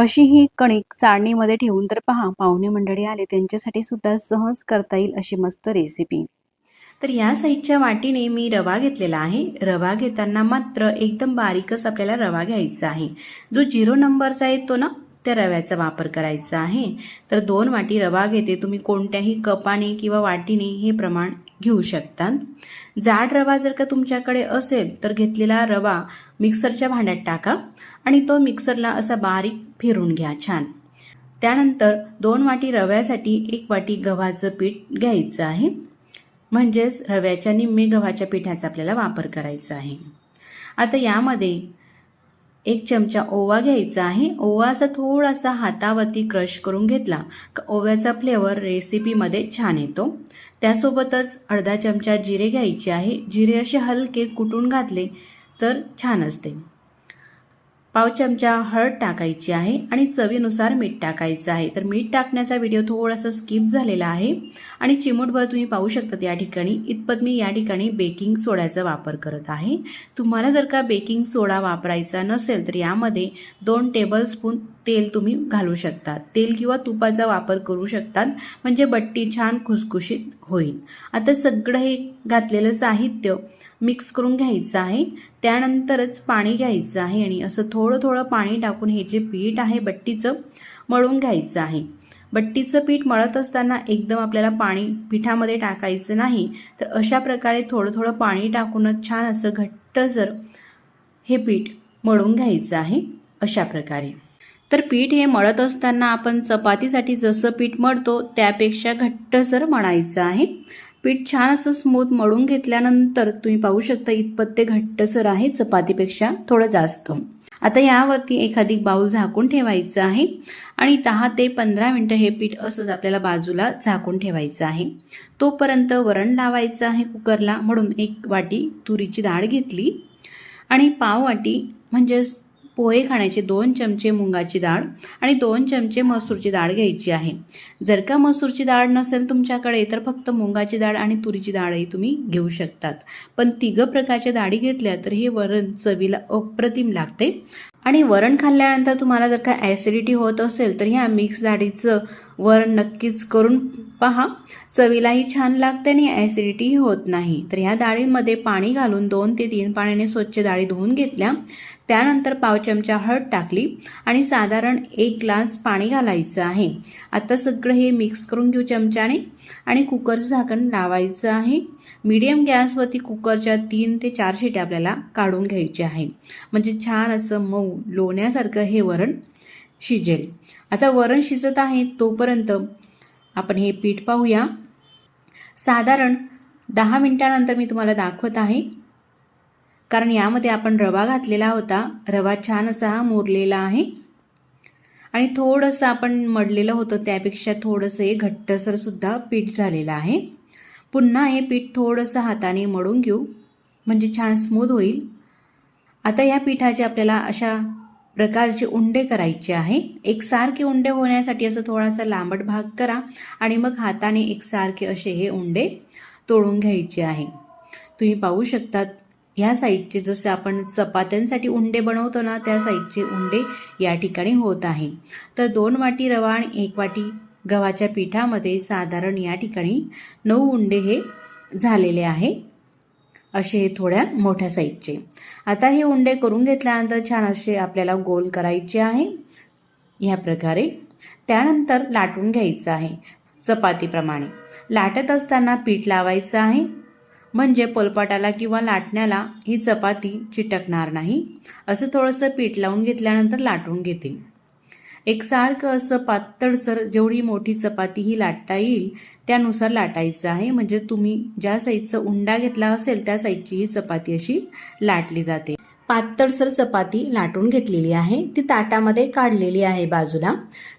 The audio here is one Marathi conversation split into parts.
अशी ही कणिक चाळणीमध्ये ठेवून तर पहा पाहुणे मंडळी आले त्यांच्यासाठी सुद्धा सहज करता येईल अशी मस्त रेसिपी तर या साईजच्या वाटीने मी रवा घेतलेला आहे. रवा घेताना मात्र एकदम बारीकच आपल्याला रवा घ्यायचा आहे. जो झिरो नंबरचा येतो ना त्या रव्याचा वापर करायचा आहे. तर दोन वाटी रवा घेते. तुम्ही कोणत्याही कपाने किंवा वाटीने हे प्रमाण घेऊ शकता जाड रवा जर का तुमच्याकडे असेल तर घेतलेला रवा मिक्सरच्या भांड्यात टाका आणि तो मिक्सरला असा बारीक फिरून घ्या छान. त्यानंतर दोन वाटी रव्यासाठी एक वाटी गव्हाचं पीठ घ्यायचं आहे. म्हणजेच रव्याच्या निम्मे गव्हाच्या पिठाचा आपल्याला वापर करायचा आहे. आता यामध्ये एक चमचा ओवा घ्यायचा आहे. ओवा असा थोडासा हातावरती क्रश करून घेतला का ओव्याचा फ्लेवर रेसिपीमध्ये छान येतो. त्यासोबतच अर्धा चमचा जिरे घ्यायचे आहे. जिरे असे हलके कुटून घातले तर छान असते. पाव चमचा हळद टाकायची आहे आणि चवीनुसार मीठ टाकायचं आहे. तर मीठ टाकण्याचा व्हिडिओ थोडासा स्किप झालेला आहे. आणि चिमूटभर तुम्ही पाहू शकता या ठिकाणी. इतपत मी या ठिकाणी बेकिंग सोड्याचा वापर करत आहे. तुम्हाला जर का बेकिंग सोडा वापरायचा नसेल तर यामध्ये दोन टेबलस्पून तेल तुम्ही घालू शकता. तेल किंवा तुपाचा वापर करू शकतात. म्हणजे बट्टी छान खुसखुशीत होईल. आता सगळं हे घातलेलं साहित्य मिक्स करून घ्यायचं आहे. त्यानंतरच पाणी घ्यायचं आहे आणि असं थोडं थोडं पाणी टाकून हे जे पीठ आहे बट्टीचं मळून घ्यायचं आहे. बट्टीचं पीठ मळत असताना एकदम आपल्याला पाणी पिठामध्ये टाकायचं नाही तर अशा प्रकारे थोडं थोडं पाणी टाकूनच छान असं घट्टसर हे पीठ मळून घ्यायचं आहे अशा प्रकारे. तर पीठ हे मळत असताना आपण चपातीसाठी जसं पीठ मळतो त्यापेक्षा घट्टसर मळायचं आहे पीठ छान असं स्मूथ मळून घेतल्यानंतर तुम्ही पाहू शकता इतपत ते घट्टसर आहे चपातीपेक्षा थोडं जास्त. आता यावरती एखादी बाऊल झाकून ठेवायचं आहे आणि दहा ते पंधरा मिनटं हे पीठ असंच आपल्याला बाजूला झाकून ठेवायचं आहे. तोपर्यंत वरण लावायचं आहे कुकरला. म्हणून एक वाटी तुरीची डाळ घेतली. आणि पाव वाटी म्हणजेच पोहे खाण्याचे दोन चमचे मुंगाची डाळ आणि दोन चमचे मसूरची डाळ घ्यायची आहे. जर का मसूरची डाळ नसेल तुमच्याकडे तर फक्त मुंगाची डाळ आणि तुरीची डाळही तुम्ही घेऊ शकतात. पण तिघं प्रकारच्या डाळी घेतल्या तर हे वरण चवीला अप्रतिम लागते. आणि वरण खाल्ल्यानंतर तुम्हाला जर का ॲसिडिटी होत असेल तर ह्या मिक्स डाळीचं वरण नक्कीच करून पहा. चवीलाही छान लागते आणि ॲसिडिटीही होत नाही. तर ह्या डाळींमध्ये पाणी घालून दोन ते तीन पाण्याने स्वच्छ डाळी धुवून घेतल्या. त्यानंतर पाव चमचा हळद टाकली आणि साधारण एक ग्लास पाणी घालायचं आहे. आता सगळं हे मिक्स करून घेऊ चमच्याने. आणि कुकरचं झाकण लावायचं आहे. मीडियम गॅसवरती कुकरच्या तीन ते चार शिट्या आपल्याला काढून घ्यायचे आहे. म्हणजे छान असं मऊ लोण्यासारखं हे वरण शिजेल. आता वरण शिजत आहे तोपर्यंत आपण हे पीठ पाहूया. साधारण दहा मिनटानंतर मी तुम्हाला दाखवत आहे. कारण यामध्ये आपण रवा घातलेला होता. रवा छान असा हा मोरलेला आहे. आणि थोडंसं आपण मडलेलं होतं त्यापेक्षा थोडंसं हे घट्टसरसुद्धा पीठ झालेलं आहे. पुन्हा हे पीठ थोडंसं हाताने मळून घेऊ. म्हणजे छान स्मूथ होईल. आता या पिठाचे आपल्याला अशा प्रकारचे उंडे करायचे आहे. एकसारखे उंडे होण्यासाठी असं थोडासा लांबट भाग करा. आणि मग हाताने एकसारखे असे हे उंडे तोडून घ्यायचे आहे. तुम्ही पाहू शकतात ह्या साईडचे जसे आपण चपात्यांसाठी उंडे बनवतो ना त्या साईडचे उंडे या ठिकाणी होत आहे. तर दोन वाटी रवा आणि एक वाटी गव्हाच्या पिठामध्ये साधारण या ठिकाणी नऊ उंडे हे झालेले आहे. असे हे थोड्या मोठ्या साईजचे. आता हे उंडे करून घेतल्यानंतर छान असे आपल्याला गोल करायचे आहे. ह्या प्रकारे. त्यानंतर लाटून घ्यायचं आहे चपातीप्रमाणे. लाटत असताना पीठ लावायचं आहे. म्हणजे पोलपाटाला किंवा लाटण्याला ही चपाती चिटकणार नाही. असं थोडंसं पीठ लावून घेतल्यानंतर लाटून घेते. एकसारखं असं पातळसर जेवढी मोठी चपाती ही लाटता येईल त्यानुसार लाटायचं आहे. म्हणजे तुम्ही ज्या साईजचा उंडा घेतला असेल त्या साईजची ही चपाती अशी लाटली जाते. पातळसर चपाती लाटून घेतलेली आहे. ती ताटामध्ये काढलेली आहे बाजूला.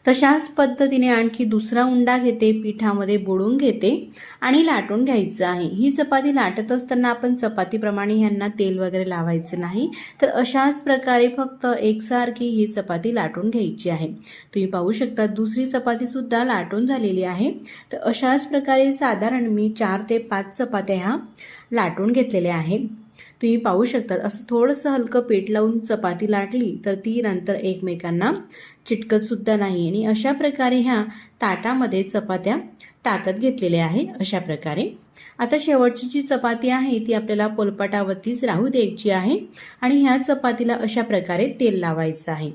तशाच पद्धतीने आणखी दुसरा उंडा घेते पिठामध्ये बुडून घेते आणि लाटून घ्यायचं आहे. ही चपाती लाटत असताना आपण चपातीप्रमाणे ह्यांना तेल वगैरे लावायचं नाही. तर अशाच प्रकारे फक्त एकसारखी ही चपाती लाटून घ्यायची आहे. तुम्ही पाहू शकता दुसरी चपातीसुद्धा लाटून झालेली आहे. तर अशाच प्रकारे साधारण मी चार ते पाच चपात्या ह्या लाटून घेतलेल्या आहे तुम्ही पाहू शकतात. असं थोडंसं हलकं पीठ लावून चपाती लाटली तर ती नंतर एकमेकांना चिटकतसुद्धा नाही. आणि अशा प्रकारे ह्या ताटामध्ये चपात्या टाकत घेतलेल्या आहे. अशा प्रकारे. आता शेवटची जी चपाती आहे ती आपल्याला पोलपाटावरतीच राहू द्यायची आहे. आणि ह्या चपातीला अशा प्रकारे तेल लावायचं आहे.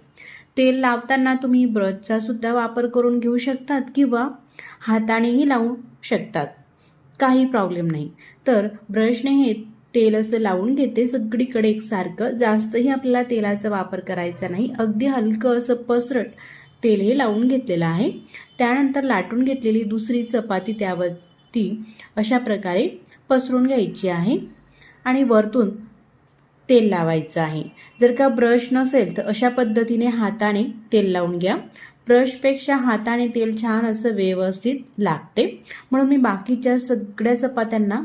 तेल लावताना तुम्ही ब्रशचा सुद्धा वापर करून घेऊ शकतात किंवा हातानेही लावू शकतात. काही प्रॉब्लेम नाही. तर ब्रशने हे तेल असं लावून घेते सगळीकडे एकसारखं. जास्तही आपल्याला तेलाचा वापर करायचा नाही. अगदी हलकं असं पसरट तेल हे लावून घेतलेलं आहे. त्यानंतर लाटून घेतलेली दुसरी चपाती त्यावरती अशा प्रकारे पसरून घ्यायची आहे आणि वरतून तेल लावायचं आहे. जर का ब्रश नसेल तर अशा पद्धतीने हाताने तेल लावून घ्या. ब्रशपेक्षा हाताने तेल छान असं व्यवस्थित लागते म्हणून मी बाकीच्या सगळ्या चपात्यांना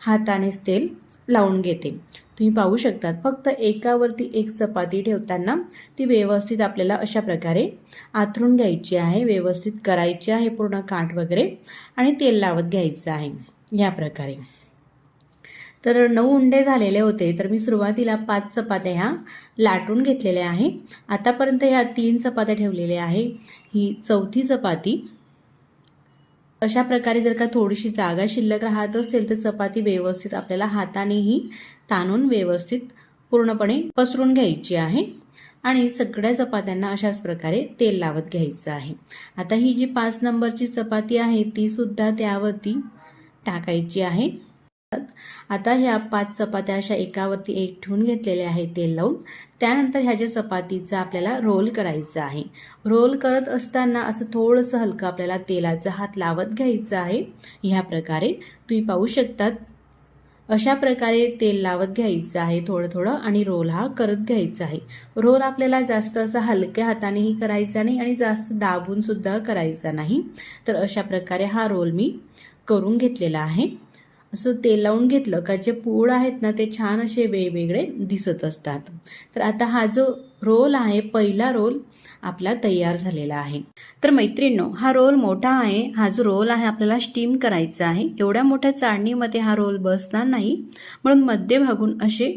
हातानेच तेल लावून घेते. तुम्ही पाहू शकतात फक्त एकावरती एक चपाती ठेवताना ती व्यवस्थित आपल्याला अशा प्रकारे आथरून घ्यायची आहे व्यवस्थित करायची आहे पूर्ण काठ वगैरे आणि तेल लावत घ्यायचं आहे या प्रकारे. तर नऊ उंडे झालेले होते तर मी सुरुवातीला पाच चपात्या ह्या लाटून घेतलेल्या आहे. आतापर्यंत ह्या तीन चपात्या ठेवलेल्या आहे. ही चौथी चपाती अशा प्रकारे जर का थोडीशी जागा शिल्लक राहत असेल तर चपाती व्यवस्थित आपल्याला हातानेही ताणून व्यवस्थित पूर्णपणे पसरून घ्यायची आहे. आणि सगळ्या चपात्यांना अशाच प्रकारे तेल लावत घ्यायचं आहे. आता ही जी पाच नंबरची चपाती आहे ती सुद्धा त्यावरती टाकायची आहे. आता ह्या पाच चपात्या अशा एकावरती एक ठेवून घेतलेल्या आहेत तेल लावून. त्यानंतर ह्या ज्या चपातीचा आपल्याला रोल करायचा आहे. रोल करत असताना असं थोडंसं हलकं आपल्याला तेलाचा हात लावत घ्यायचा आहे. ह्या प्रकारे तुम्ही पाहू शकतात. अशा प्रकारे तेल लावत घ्यायचं आहे थोडं थोडं आणि रोल हा करत घ्यायचा आहे. रोल आपल्याला जास्त असा हलक्या हातानेही करायचा नाही आणि जास्त दाबून सुद्धा करायचा नाही. तर अशा प्रकारे हा रोल मी करून घेतलेला आहे. असं तेल लावून घेतलं का जे पूड आहेत ना ते छान असे वेगवेगळे दिसत असतात. तर आता हा जो रोल आहे पहिला रोल आपला तयार झालेला आहे. तर मैत्रिणींनो हा रोल मोठा आहे. हा जो रोल आहे आपल्याला स्टीम करायचा आहे. एवढ्या मोठ्या चाळणीमध्ये हा रोल बसणार नाही. म्हणून मध्यभागून असे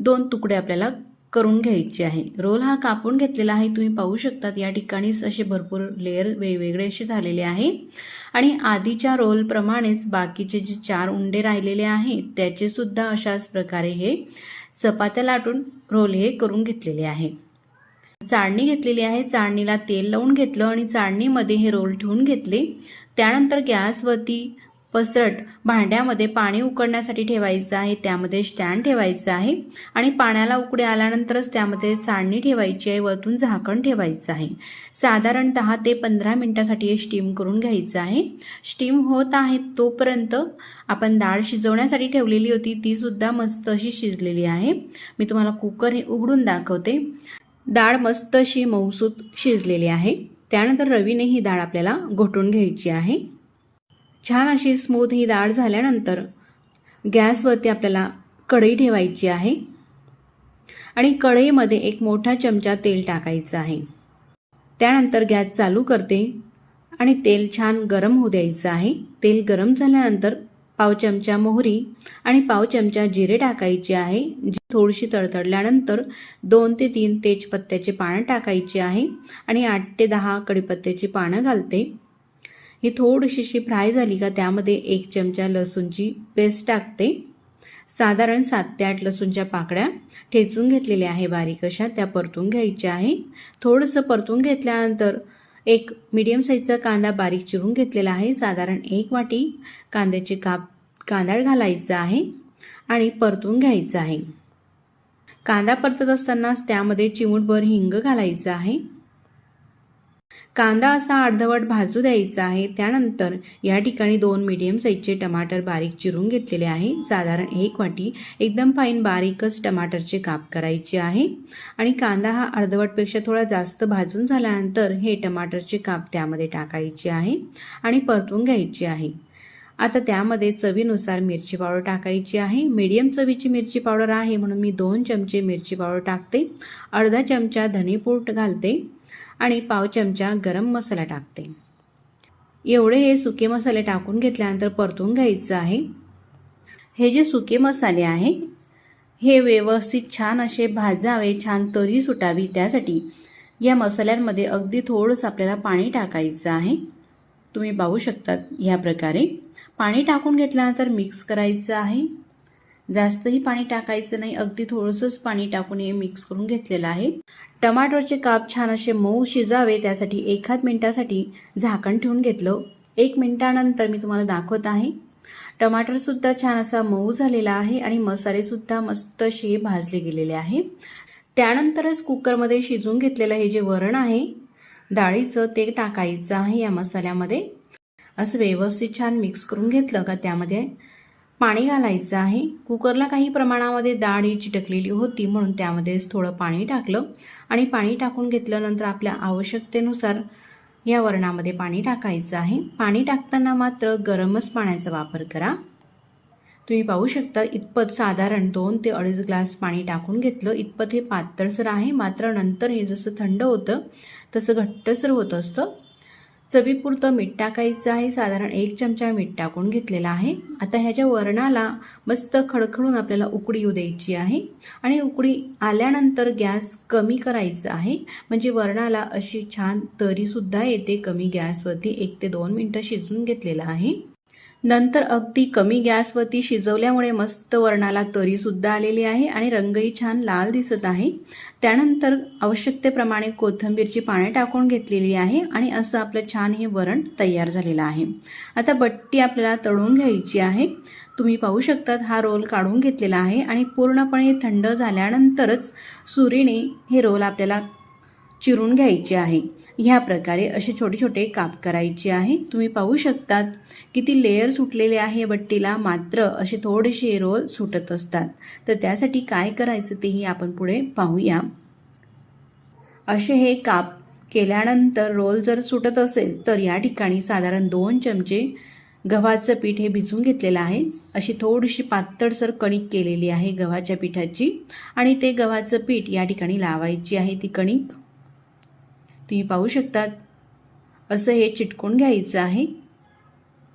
दोन तुकडे आपल्याला करून घ्यायची आहे. रोल हा कापून घेतलेला आहे. तुम्ही पाहू शकतात या ठिकाणीच असे भरपूर लेअर वेगवेगळे असे झालेले आहे. आणि आधीच्या रोलप्रमाणेच बाकीचे जे चार उंडे राहिलेले आहेत त्याचे सुद्धा अशाच प्रकारे हे चपात्या लाटून रोल हे करून घेतलेले आहे. चाळणी घेतलेली आहे. चाळणीला तेल लावून घेतलं आणि चाळणीमध्ये हे रोल ठेवून घेतले. त्यानंतर गॅसवरती पसरट भांड्यामध्ये पाणी उकळण्यासाठी ठेवायचं आहे त्यामध्ये स्टँड ठेवायचं आहे आणि पाण्याला उकडे आल्यानंतरच त्यामध्ये चाळणी ठेवायची आहे वरतून झाकण ठेवायचं आहे. साधारण दहा ते पंधरा मिनिटासाठी हे स्टीम करून घ्यायचं आहे. स्टीम होत आहे तोपर्यंत आपण डाळ शिजवण्यासाठी ठेवलेली होती तीसुद्धा मस्त अशी शिजलेली आहे. मी तुम्हाला कुकर हे उघडून दाखवते. डाळ मस्त अशी मऊसूत शिजलेली आहे. त्यानंतर रवीने ही डाळ आपल्याला घोटून घ्यायची आहे. छान अशी स्मूथ ही डाळ झाल्यानंतर गॅसवरती आपल्याला कढई ठेवायची आहे. आणि कढईमध्ये एक मोठा चमचा तेल टाकायचं आहे. त्यानंतर गॅस चालू करते आणि तेल छान गरम होऊ द्यायचं आहे. तेल गरम झाल्यानंतर पाव चमचा मोहरी आणि पाव चमचा जिरे टाकायचे आहे. थोडीशी तडतडल्यानंतर दोन ते तीन तेजपत्त्याचे पानं टाकायचे आहे. आणि आठ ते दहा कडीपत्त्याची पानं घालते. ही थोडीशीशी फ्राय झाली का त्यामध्ये एक चमचा लसूणची पेस्ट टाकते. साधारण सात ते आठ लसूणच्या पाकड्या ठेचून घेतलेल्या आहे बारीक अशा त्या परतून घ्यायच्या आहे. थोडंसं परतून घेतल्यानंतर एक मीडियम साईजचा कांदा बारीक चिरून घेतलेला आहे. साधारण एक वाटी कांद्याचे काप कांदा घालायचा आहे आणि परतून घ्यायचा आहे. कांदा परतत असतानाच त्यामध्ये चिमूटभर हिंग घालायचं आहे. कांदा असा अर्धवट भाजू द्यायचा आहे. त्यानंतर या ठिकाणी दोन मीडियम साईजचे टमाटर बारीक चिरून घेतलेले आहे. साधारण एक वाटी एकदम फाईन बारीकच टमाटरचे काप करायचे आहे. आणि कांदा हा अर्धवटपेक्षा थोडा जास्त भाजून झाल्यानंतर हे टमाटरचे काप त्यामध्ये टाकायचे आहे आणि परतून घ्यायचे आहे. आता त्यामध्ये चवीनुसार मिरची पावडर टाकायची आहे. मीडियम चवीची मिरची पावडर आहे म्हणून मी दोन चमचे मिरची पावडर टाकते. अर्धा चमचा धनेपूट घालते. आणि पाव चमचा गरम मसाला टाकते. एवढे हे सुके मसाले टाकून घेतल्यानंतर परतून घ्यायचं आहे. हे जे सुके मसाले आहे हे व्यवस्थित छान असे भाजावे छान तरी सुटावी. त्यासाठी या मसाल्यांमध्ये अगदी थोडंसं आपल्याला पाणी टाकायचं आहे. तुम्ही पाहू शकतात ह्या प्रकारे. पाणी टाकून घेतल्यानंतर मिक्स करायचं आहे. जास्तही पाणी टाकायचं नाही अगदी थोडंसंच पाणी टाकून हे मिक्स करून घेतलेलं आहे. टमाटरचे काप छान असे मऊ शिजावे त्यासाठी एखाद मिनिटासाठी झाकण ठेवून घेतलं. एक मिनिटानंतर मी तुम्हाला दाखवत आहे. टमाटरसुद्धा छान असा मऊ झालेला आहे आणि मसालेसुद्धा मस्त असे भाजले गेलेले आहे. त्यानंतरच कुकरमध्ये शिजून घेतलेलं हे जे वरण आहे डाळीचं ते टाकायचं आहे या मसाल्यामध्ये. असं व्यवस्थित छान मिक्स करून घेतलं का त्यामध्ये पाणी घालायचं आहे. कुकरला काही प्रमाणामध्ये डाळ ही चिटकलेली होती म्हणून त्यामध्येच थोडं पाणी टाकलं आणि पाणी टाकून घेतल्यानंतर आपल्या आवश्यकतेनुसार या वरणामध्ये पाणी टाकायचं आहे. पाणी टाकताना मात्र गरमच पाण्याचा वापर करा. तुम्ही पाहू शकता इतपत साधारण दोन ते अडीच ग्लास पाणी टाकून घेतलं. इतपत हे पातळसर आहे मात्र नंतर हे जसं थंड होतं तसं घट्टसर होत असतं. चवीपुरतं मीठ टाकायचं आहे. साधारण एक चमचा मीठ टाकून घेतलेला आहे. आता ह्याच्या वरणाला मस्त खडखडून आपल्याला उकडी येऊ द्यायची आहे. आणि उकडी आल्यानंतर गॅस कमी करायचा आहे. म्हणजे वरणाला अशी छान तरीसुद्धा येते. कमी गॅसवरती एक ते दोन मिनटं शिजून घेतलेलं आहे. नंतर अगदी कमी गॅसवरती शिजवल्यामुळे मस्त वरणाला तरीसुद्धा आलेली आहे आणि रंगही छान लाल दिसत आहे. त्यानंतर आवश्यकतेप्रमाणे कोथिंबीरची पाने टाकून घेतलेली आहे आणि असं आपलं छान हे वरण तयार झालेलं आहे. आता बट्टी आपल्याला तळून घ्यायची आहे. तुम्ही पाहू शकतात हा रोल काढून घेतलेला आहे आणि पूर्णपणे थंड झाल्यानंतरच सुरीने हे रोल आपल्याला चिरून घ्यायचे आहे. ह्या प्रकारे असे छोटे छोटे काप करायचे आहे. तुम्ही पाहू शकतात किती लेयर सुटलेले आहे बट्टीला. मात्र असे थोडेसे रोल सुटत असतात. तर त्यासाठी काय करायचं तेही आपण पुढे पाहूया. असे हे काप केल्यानंतर रोल जर सुटत असेल तर या ठिकाणी साधारण दोन चमचे गव्हाचं पीठ हे भिजून घेतलेलं आहे. अशी थोडीशी पातळसर कणिक केलेली आहे गव्हाच्या पिठाची. आणि ते गव्हाचं पीठ या ठिकाणी लावायची आहे ती कणिक. तुम्ही पाहू शकतात. असं हे चिटकून घ्यायचं आहे.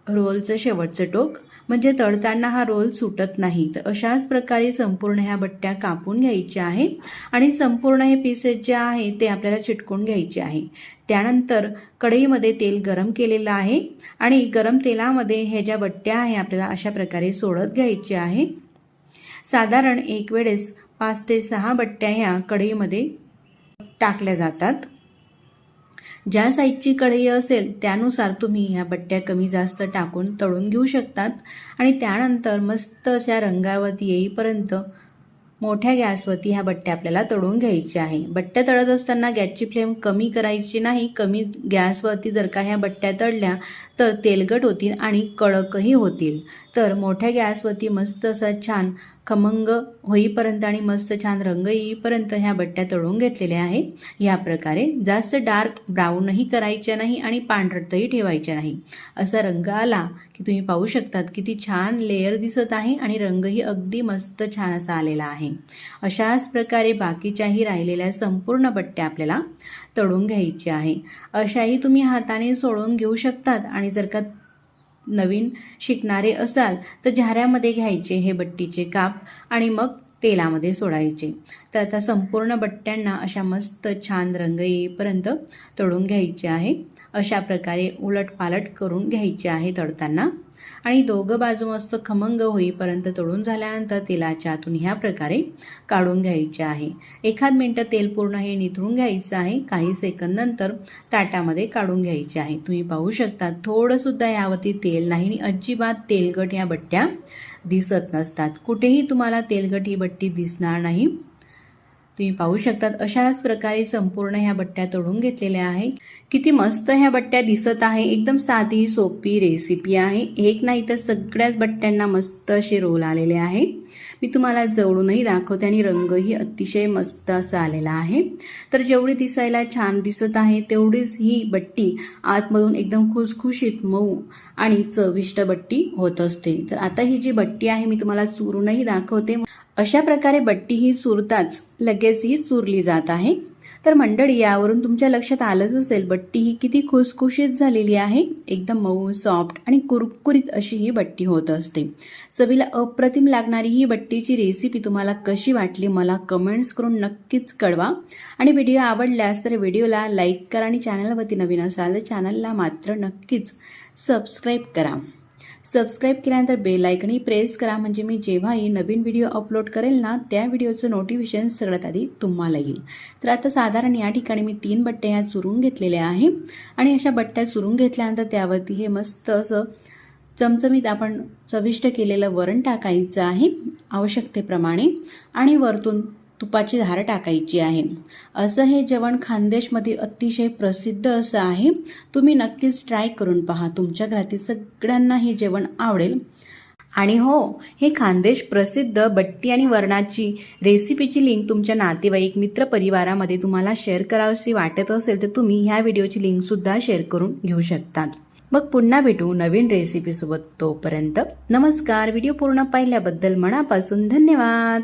रोलचं शेवटचं टोक म्हणजे तळताना हा रोल सुटत नाही. तर अशाच प्रकारे संपूर्ण ह्या बट्ट्या कापून घ्यायच्या आहे. आणि संपूर्ण हे पीसेस जे आहे ते आपल्याला चिटकून घ्यायचे आहे. त्यानंतर कढईमध्ये तेल गरम केलेलं आहे. आणि गरम तेलामध्ये ह्या ज्या बट्ट्या आहे आपल्याला अशा प्रकारे सोडत घ्यायचे आहे. साधारण एक वेळेस पाच ते सहा बट्ट्या ह्या कढईमध्ये टाकल्या जातात. ज्या साईजची कढई असेल त्यानुसार तुम्ही ह्या बट्ट्या कमी जास्त टाकून तळून घेऊ शकतात. आणि त्यानंतर मस्त अशा रंगावरती येईपर्यंत मोठ्या गॅसवरती ह्या बट्ट्या आपल्याला तळून घ्यायच्या आहे. बट्ट्या तळत असताना गॅसची फ्लेम कमी करायची नाही. कमी गॅसवरती जर का ह्या बट्ट्या तळल्या तर तेलगट होतील आणि कडकही होतील. तर मोठ्या गॅसवरती मस्त असा छान खमंग होईपर्यंत आणि मस्त छान रंग येईपर्यंत ह्या बट्ट्या तळून घेतलेल्या आहे. या प्रकारे जास्त डार्क ब्राऊनही करायच्या नाही आणि पांढरटही ठेवायच्या नाही. असा रंग आला की तुम्ही पाहू शकतात किती छान लेअर दिसत आहे आणि रंगही अगदी मस्त छान असा आलेला आहे. अशाच प्रकारे बाकीच्याही राहिलेल्या संपूर्ण बट्ट्या आपल्याला तळून घ्यायच्या आहे. अशाही तुम्ही हाताने सोडून घेऊ शकतात आणि जर का नवीन शिकणारे असाल तर झाऱ्यामध्ये घ्यायचे हे बट्टीचे काप आणि मग तेलामध्ये सोडायचे. तर आता संपूर्ण बट्ट्यांना अशा मस्त छान रंग येईपर्यंत तळून घ्यायचे आहे. अशा प्रकारे उलट पालट करून घ्यायचे आहे तळताना. आणि दोघं बाजू मस्त खमंग होईपर्यंत तळून झाल्यानंतर तेलाच्या आतून ह्या प्रकारे काढून घ्यायचे आहे. एखाद मिनटं तेल पूर्ण हे निथळून घ्यायचं आहे. काही सेकंद नंतर ताटामध्ये काढून घ्यायचे आहे. तुम्ही पाहू शकता थोडंसुद्धा यावरती तेल नाही आणि अजिबात तेलगट ह्या बट्ट्या दिसत नसतात. कुठेही तुम्हाला तेलगट ही बट्टी दिसणार नाही. तुम्ही पाहू शकतात अशाच प्रकारे संपूर्ण ह्या बट्ट्या तळून घेतलेल्या आहे किती मस्त ह्या बट्ट्या दिसत आहे. एकदम साधी सोपी रेसिपी आहे. एक नाही तर सगळ्याच बट्ट्यांना मस्त असे रोल आलेले आहे मी तुम्हाला जवळूनही दाखवते आणि रंगही अतिशय मस्त असा आलेला आहे. तर जेवढी दिसायला छान दिसत आहे तेवढीच ही बट्टी आतमधून एकदम खुसखुशीत मऊ आणि चविष्ट बट्टी होत असते. तर आता ही जी बट्टी आहे मी तुम्हाला चुरूनही दाखवते. अशा प्रकारे बट्टी ही चुरताच लगेच ही चुरली जात आहे. तर मंडळी यावरून तुमच्या लक्षात आलंच असेल बट्टी ही किती खुसखुशीत झालेली आहे. एकदम मऊ सॉफ्ट आणि कुरकुरीत अशी ही बट्टी होत असते. चवीला अप्रतिम लागणारी ही बट्टीची रेसिपी तुम्हाला कशी वाटली मला कमेंट्स करून नक्कीच कळवा. आणि व्हिडिओ आवडल्यास तर व्हिडिओला लाईक करा आणि चॅनलवरती नवीन असाल तर चॅनलला मात्र नक्कीच सबस्क्राईब करा. सबस्क्राईब केल्यानंतर बेल आयकनही प्रेस करा. म्हणजे मी जेव्हाही नवीन व्हिडिओ अपलोड करेल ना त्या व्हिडिओचं नोटिफिकेशन सगळ्यात आधी तुम्हाला येईल. तर आता साधारण या ठिकाणी मी तीन बट्ट्या ह्या चुरून घेतलेल्या आहे. आणि अशा बट्ट्या चुरून घेतल्यानंतर त्यावरती हे मस्त असं चमचमीत आपण चविष्ट केलेलं वरण टाकायचं आहे आवश्यकतेप्रमाणे. आणि वरतून तुपाची धार टाकायची आहे. असं हे जेवण खानदेशमध्ये अतिशय प्रसिद्ध असं आहे. तुम्ही नक्कीच ट्राय करून पहा. तुमच्या घरातील सगळ्यांना हे जेवण आवडेल. आणि हो हे खानदेश प्रसिद्ध बट्टी आणि वरणाची रेसिपीची लिंक तुमच्या नातेवाईक मित्रपरिवारामध्ये तुम्हाला शेअर करावीशी वाटत असेल तर तुम्ही ह्या व्हिडिओची लिंकसुद्धा शेअर करून घेऊ शकतात. मग पुन्हा भेटू नवीन रेसिपीसोबत तोपर्यंत. नमस्कार. व्हिडिओ पूर्ण पाहिल्याबद्दल मनापासून धन्यवाद.